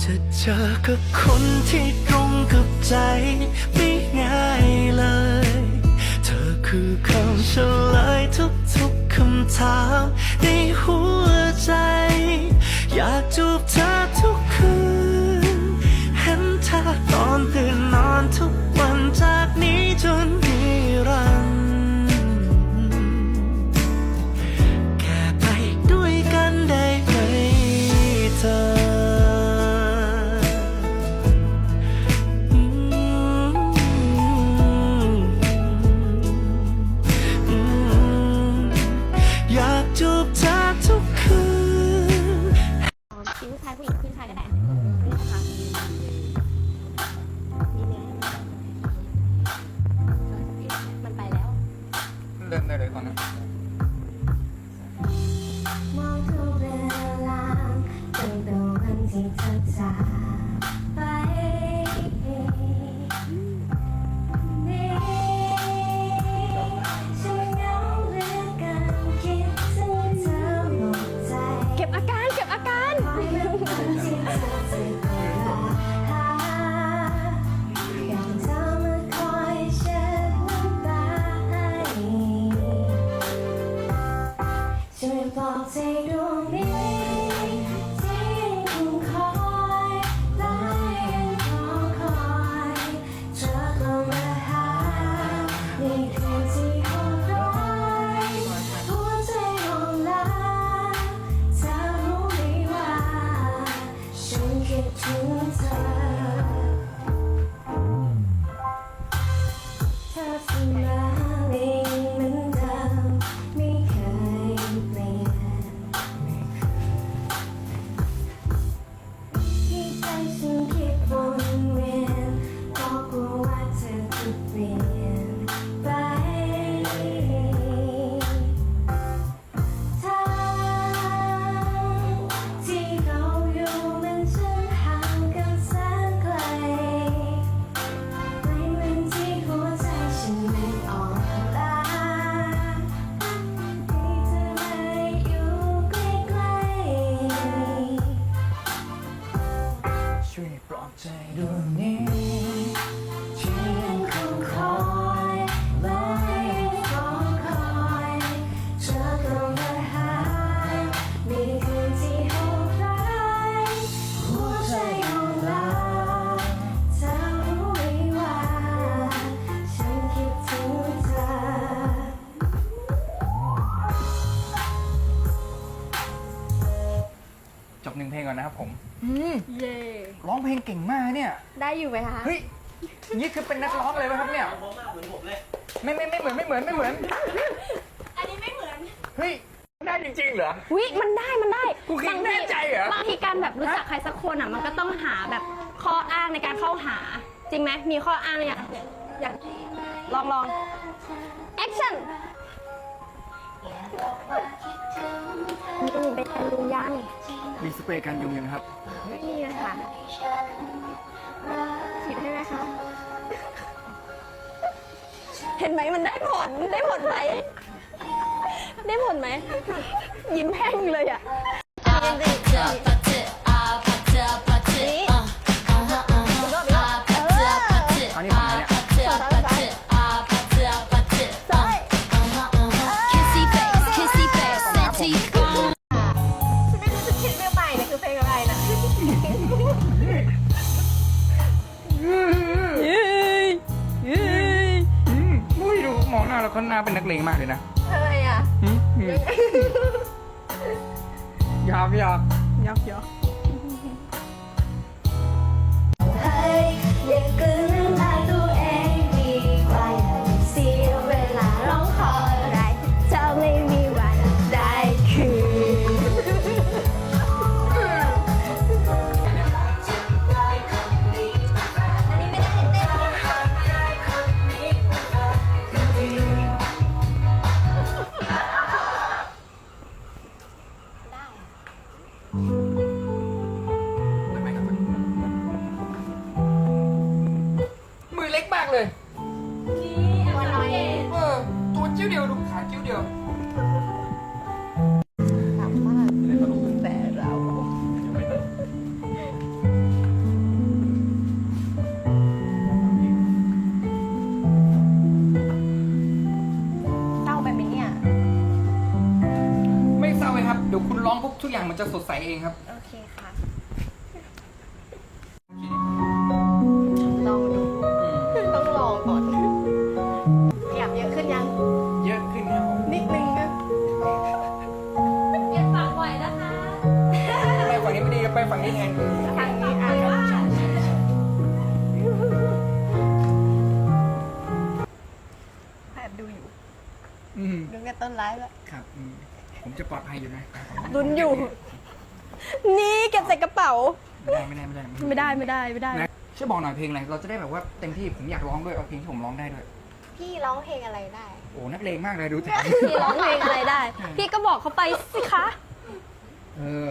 จะเจอกับคนที่ตรงกับใจไม่ง่ายเลย เธอคือคำเฉลยทุกๆคำถามในหัวใจ อยากจูบเธอ ขึ้นชายก็ได้นี่คะนี่เลยมันไปแล้ว เริ่มได้เลยก่อนนะมองทุกเวลาตั้งแต่วันที่เธอจาก วยบ นึ่งเพลงก่อนนะครับผมเย่ร้องเพลงเก่งมากเนี่ยได้อยู่ไหมคะเฮ้ยนี่คือเป็นนักร้องเลยไหมครับเนี่ยไม่ไม่ไม่เหมือนไม่เหมือนไม่เหมือน อันนี้ไม่เหมือน เฮ้ยได้จริงๆเหรอ วิมันได้มันได้กูคิดบางแน่ทีใจเหรอ บางทีการแบบรู้จักใครสักคนอะ มันก็ต้องหาแบบข้ออ้างในการเข้าหา จริงไหมมีข้ออ้างเนี่ยอยากลองลอง action มีอื่น ไปแทนลุงยัง มีสเปรย์กันยุงยังครับ ไม่มีเลยค่ะฉีดให้ไหมคะ เห็นไหมมันได้ผล ได้ผลไหม ได้ผลไหม ยิ้มแห้งเลยอะ น้าแล้วเขาหน้าเป็นนักเลงมากเลยนะทำไมอะอืมอืมยอกยอกยอกยอก เลย ตัวน้อยเองตัวจิ้วเดียวดูขาจิ้วเดียวแต่เราเศร้าไปไหมเนี่ย ไม่เศร้าครับ เดี๋ยวคุณร้องปุ๊บทุกอย่างมันจะสดใสเองครับ โอเคค่ะ แทนทางนี้อะแอบดูอยู่อืมดูกันต้นไลฟ์แล้วครับอืมผมจะปลอดภัยอยู่นะลุ้นอยู่ นี่เก็บใส่กระเป๋า ไม่ได้ไม่ได้ไม่ได้ไม่ได้ไม่ได้ไม่ได้ นะช่วยบอกหน่อยเพลงอะไรเราจะได้แบบว่าเต็มที่ผมอยากร้องด้วยเอาเพลงที่ผมร้องได้ด้วยพี่ร้องเพลงอะไรได้ โอ้นักเลงมากเลยดูแต่ พี่ร้องเพลงอะไรได้ พี่ก็บอกเขาไปสิคะ เออ